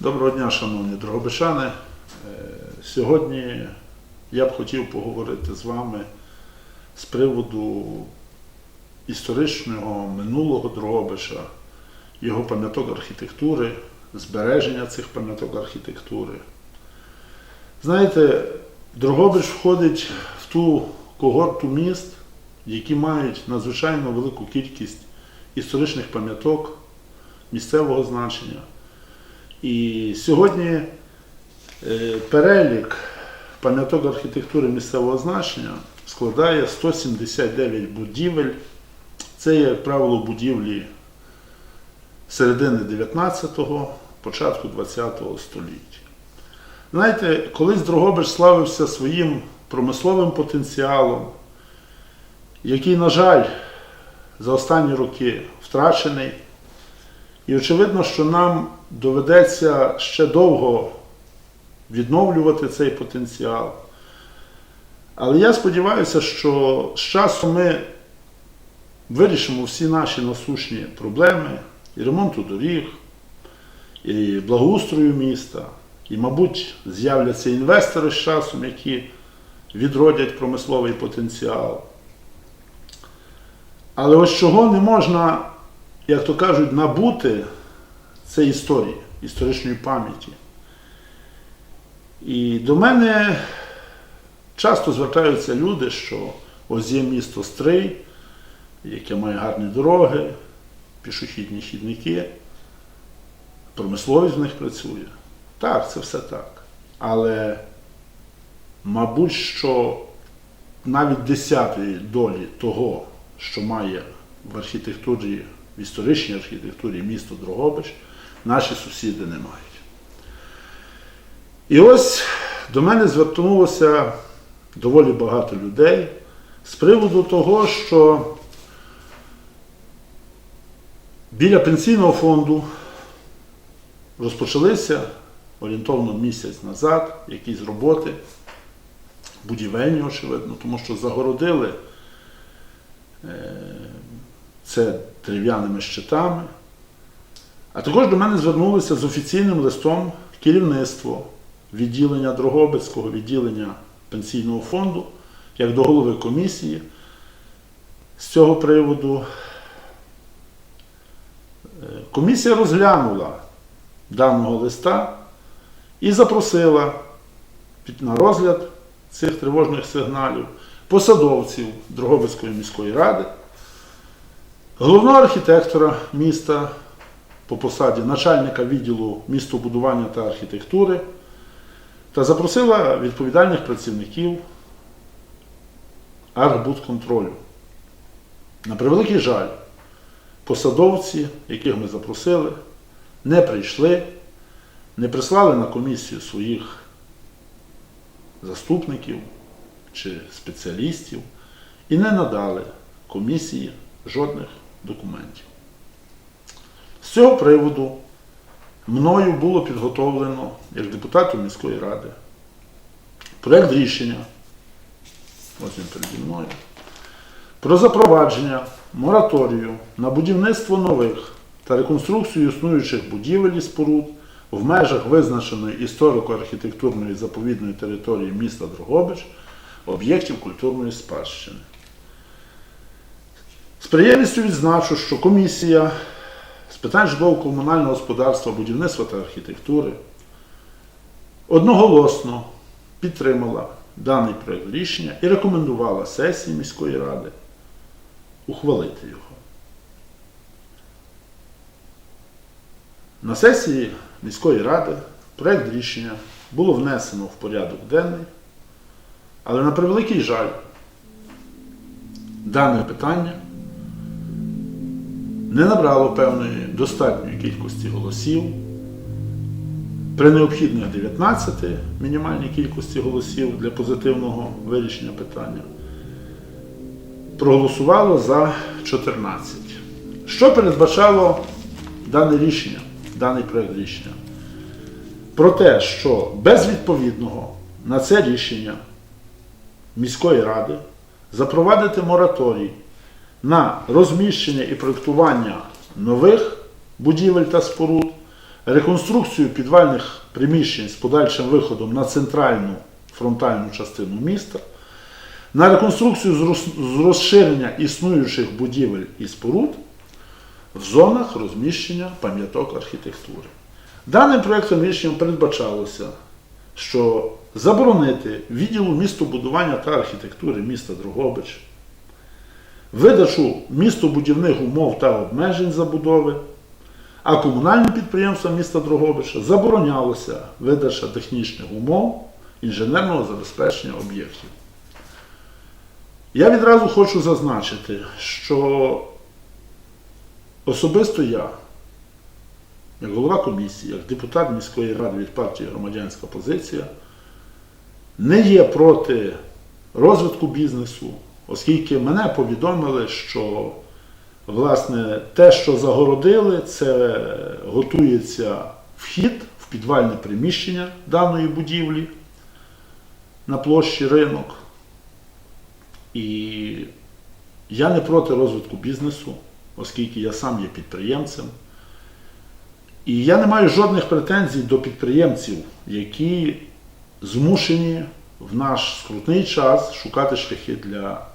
Доброго дня, шановні Дрогобичани. Е, Сьогодні я б хотів поговорити з вами з приводу історичного минулого Дрогобича, його пам'яток архітектури, збереження цих пам'яток архітектури. Знаєте, Дрогобич входить в ту когорту міст, які мають надзвичайно велику кількість історичних пам'яток місцевого значення. І сьогодні е, перелік пам'яток архітектури місцевого значення складає 179 будівель. Це, як правило, будівлі середини 19-го, початку 20-го століття. Знаєте, колись Дрогобич славився своїм промисловим потенціалом, який, на жаль, за останні роки втрачений. І очевидно, що нам доведеться ще довго відновлювати цей потенціал. Але я сподіваюся, що з часом ми вирішимо всі наші насущні проблеми і ремонту доріг, і благоустрою міста, і, мабуть, з'являться інвестори з часом, які відродять промисловий потенціал. Але ось чого не можна як то кажуть, набути це історії, історичної пам'яті. І до мене часто звертаються люди, що ось є місто Стрий, яке має гарні дороги, пішохідні хідники, промисловість в них працює. Так, це все так. Але, мабуть, що навіть десятої долі того, що має в архітектурі в історичній архітектурі місто Дрогобич наші сусіди не мають. І ось до мене звернулося доволі багато людей з приводу того, що біля пенсійного фонду розпочалися орієнтовно місяць назад якісь роботи, будівельні, очевидно, тому що загородили. Це дерев'яними щитами. А також до мене звернулися з офіційним листом керівництво відділення Дрогобицького відділення пенсійного фонду, як до голови комісії з цього приводу. Е, Комісія розглянула даного листа і запросила на розгляд цих тривожних сигналів посадовців Дрогобицької міської ради головного архітектора міста по посаді начальника відділу містобудування та архітектури та запросила відповідальних працівників архбудконтролю. На превеликий жаль, посадовці, яких ми запросили, не прийшли, не прислали на комісію своїх заступників чи спеціалістів і не надали комісії жодних документів. З цього приводу мною було підготовлено, як депутату міської ради, проєкт рішення, ось він переді мною, про запровадження мораторію на будівництво нових та реконструкцію існуючих будівель і споруд в межах визначеної історико-архітектурної заповідної території міста Дрогобич об'єктів культурної спадщини. З приємністю відзначу, що комісія з питань житлово-комунального господарства, будівництва та архітектури одноголосно підтримала даний проєкт рішення і рекомендувала сесії міської ради ухвалити його. На сесії міської ради проєкт рішення було внесено в порядок денний, але на превеликий жаль, дане питання не набрало певної достатньої кількості голосів. При необхідних 19 мінімальній кількості голосів для позитивного вирішення питання проголосувало за 14. Що передбачало дане рішення, даний проєкт рішення? Про те, що без відповідного на це рішення міської ради запровадити мораторій на розміщення і проєктування нових будівель та споруд реконструкцію підвальних приміщень з подальшим виходом на центральну фронтальну частину міста, на реконструкцію з розширення існуючих будівель і споруд в зонах розміщення пам'яток архітектури. Даним проєктом рішення передбачалося, що заборонити відділу містобудування та архітектури міста Дрогобич, видачу містобудівних умов та обмежень забудови, а комунальним підприємствам міста Дрогобича заборонялося видача технічних умов інженерного забезпечення об'єктів. Я відразу хочу зазначити, що особисто я, як голова комісії, як депутат міської ради від партії Громадянська позиція, не є проти розвитку бізнесу, оскільки мене повідомили, що власне те, що загородили, це готується вхід в підвальне приміщення даної будівлі на площі ринок. І я не проти розвитку бізнесу, оскільки я сам є підприємцем. І я не маю жодних претензій до підприємців, які змушені в наш скрутний час шукати шляхи для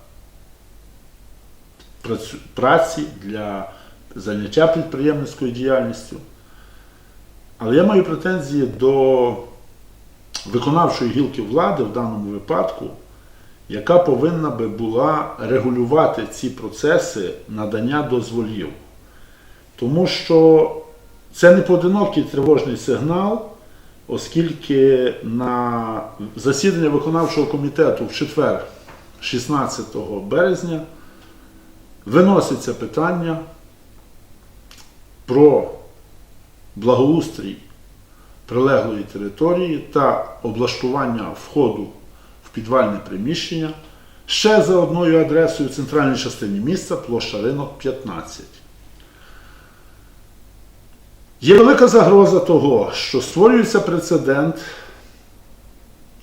праці, для заняття підприємницькою діяльністю. Але я маю претензії до виконавчої гілки влади в даному випадку, яка повинна би була регулювати ці процеси надання дозволів. Тому що це не поодинокий тривожний сигнал, оскільки на засідання виконавчого комітету в четвер, 16 березня, виноситься питання про благоустрій прилеглої території та облаштування входу в підвальне приміщення ще за одною адресою в центральній частині міста, площа ринок 15. Є велика загроза того, що створюється прецедент,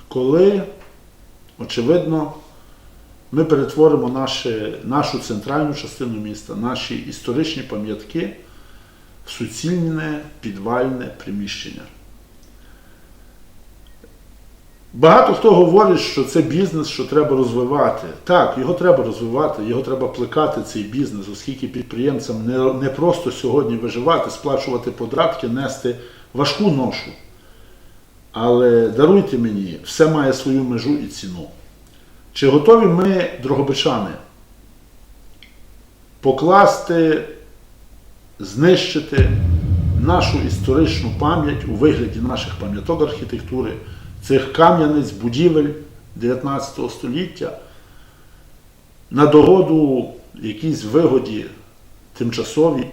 коли, очевидно, ми перетворимо наше, нашу центральну частину міста, наші історичні пам'ятки в суцільне підвальне приміщення. Багато хто говорить, що це бізнес, що треба розвивати. Так, його треба розвивати, його треба плекати цей бізнес, оскільки підприємцям не, не просто сьогодні виживати, сплачувати податки, нести важку ношу. Але даруйте мені, все має свою межу і ціну. Чи готові ми, дрогобичани, покласти, знищити нашу історичну пам'ять у вигляді наших пам'яток архітектури, цих кам'яниць, будівель 19 століття на догоду якійсь вигоді тимчасовій?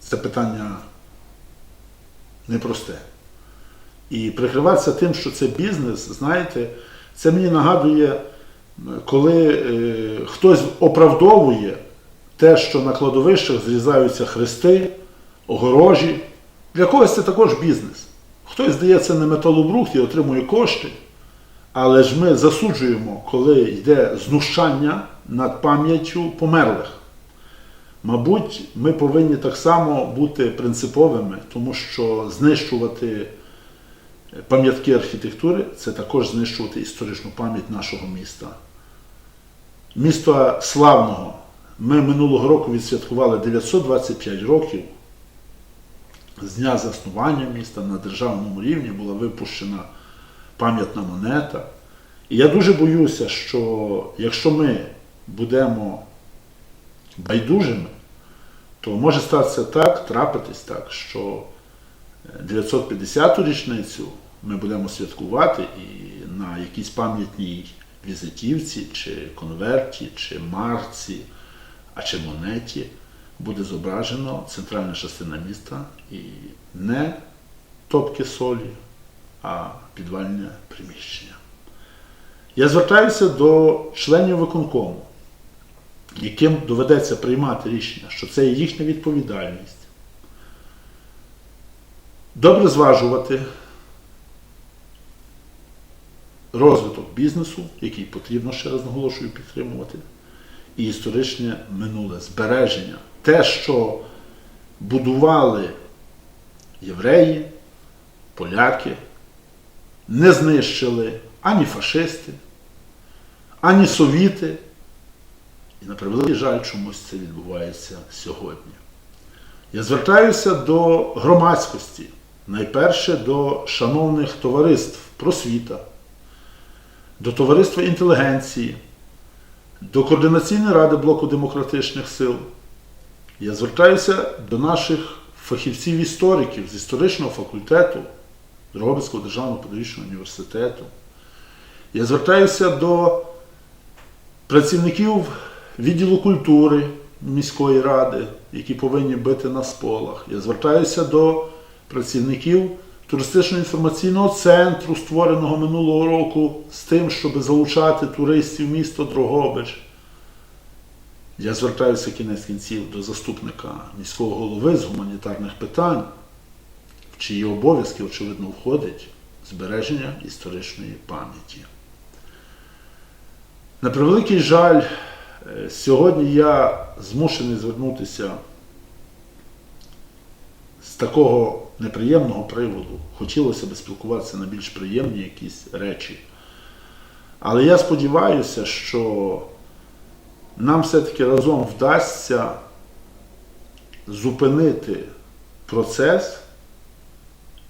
Це питання непросте. І прикриватися тим, що це бізнес, знаєте, це мені нагадує, коли е, хтось оправдовує те, що на кладовищах зрізаються хрести, огорожі. Для когось це також бізнес. Хтось здається на металобрухт і отримує кошти, але ж ми засуджуємо, коли йде знущання над пам'яттю померлих. Мабуть, ми повинні так само бути принциповими, тому що знищувати пам'ятки архітектури це також знищувати історичну пам'ять нашого міста. Міста славного. Ми минулого року відсвяткували 925 років з дня заснування міста на державному рівні була випущена пам'ятна монета. І я дуже боюся, що якщо ми будемо байдужими, то може статися так, трапитись так, що 950-ту річницю ми будемо святкувати і на якійсь пам'ятній візитівці, чи конверті, чи марці, а чи монеті буде зображено центральна частина міста і не топки солі, а підвальне приміщення. Я звертаюся до членів виконкому, яким доведеться приймати рішення, що це їхня відповідальність. Добре зважувати розвиток бізнесу, який потрібно, ще раз наголошую, підтримувати, і історичне минуле збереження. Те, що будували євреї, поляки, не знищили ані фашисти, ані совіти. І на превеликий жаль, чомусь це відбувається сьогодні. Я звертаюся до громадськості, найперше до шановних товариств просвіта, до товариства інтелігенції, до Координаційної ради блоку демократичних сил. Я звертаюся до наших фахівців-істориків з історичного факультету Дрогобицького державного педагогічного університету. Я звертаюся до працівників відділу культури міської ради, які повинні бити на сполах. Я звертаюся до працівників туристично-інформаційного центру, створеного минулого року, з тим, щоб залучати туристів в місто Дрогобич. Я звертаюся кінець кінців до заступника міського голови з гуманітарних питань, в чиї обов'язки, очевидно, входить збереження історичної пам'яті. На превеликий жаль, е, сьогодні я змушений звернутися з такого неприємного приводу. Хотілося б спілкуватися на більш приємні якісь речі. Але я сподіваюся, що нам все-таки разом вдасться зупинити процес,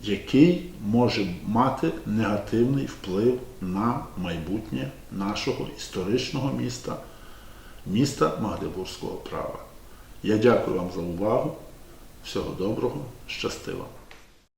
який може мати негативний вплив на майбутнє нашого історичного міста, міста Магдебурзького права. Я дякую вам за увагу. Всього доброго, щастива!